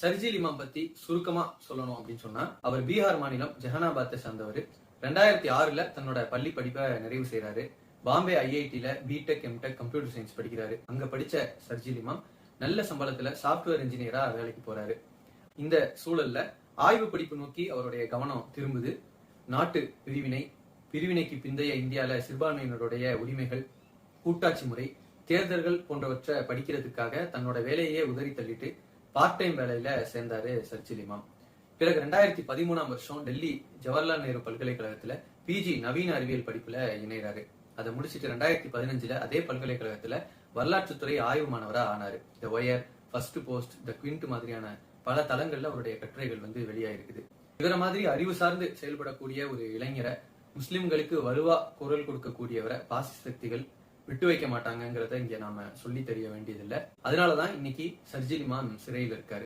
சர்ஜில் இமாம் பத்தி சுருக்கமா சொல்லணும் அப்படின்னு சொன்னா அவர் பீகார் மாநிலம் ஜெஹனாபாத்தை சார்ந்தவர். ரெண்டாயிரத்தி ஆறுல தன்னோட பள்ளி படிப்பை நிறைவு செய்யறாரு பாம்பே ஐஐடில பிடெக் எம்டெக் கம்ப்யூட்டர் சயின்ஸ் படிக்கிறாரு. அங்க படிச்ச சர்ஜில் இமாம் நல்ல சம்பளத்துல சாஃப்ட்வேர் இன்ஜினியரா வேலைக்கு போறாரு. இந்த சூழல்ல ஆய்வு படிப்பு நோக்கி அவருடைய கவனம் திரும்புது. நாட்டு பிரிவினை பிரிவினைக்கு பிந்தைய இந்தியால சிறுபான்மையினருடைய உரிமைகள் கூட்டாட்சி முறை தேர்தல்கள் போன்றவற்றை படிக்கிறதுக்காக தன்னோட வேலையே உதறி தள்ளிட்டு பார்ட் டைம் வேலையில சேர்ந்தாரு சர்ச்சில் இமாம். பிறகு ரெண்டாயிரத்தி பதிமூணாம் வருஷம் டெல்லி ஜவஹர்லால் நேரு பல்கலைக்கழகத்துல பிஜி நவீன அறிவியல் படிப்புல இணைகிறாரு அதை முடிச்சிட்டு ரெண்டாயிரத்தி பதினஞ்சுல அதே பல்கலைக்கழகத்துல வரலாற்றுத்துறை ஆய்வு மாணவரா ஆனாரு. The Wire Firstpost the Quint மாதிரியான பல தளங்கள்ல அவருடைய கட்டுரைகள் வந்து வெளியாயிருக்குது. இவரை மாதிரி அறிவு சார்ந்து செயல்படக்கூடிய ஒரு இளைஞரை முஸ்லிம்களுக்கு வலுவா குரல் கொடுக்கக்கூடியவரை பாசி சக்திகள் விட்டு வைக்க மாட்டாங்கிறத இங்க நாம சொல்லி தெரிய வேண்டியதில்லை. அதனாலதான் இன்னைக்கு சர்ஜிலிமான் சிறையில் இருக்காரு.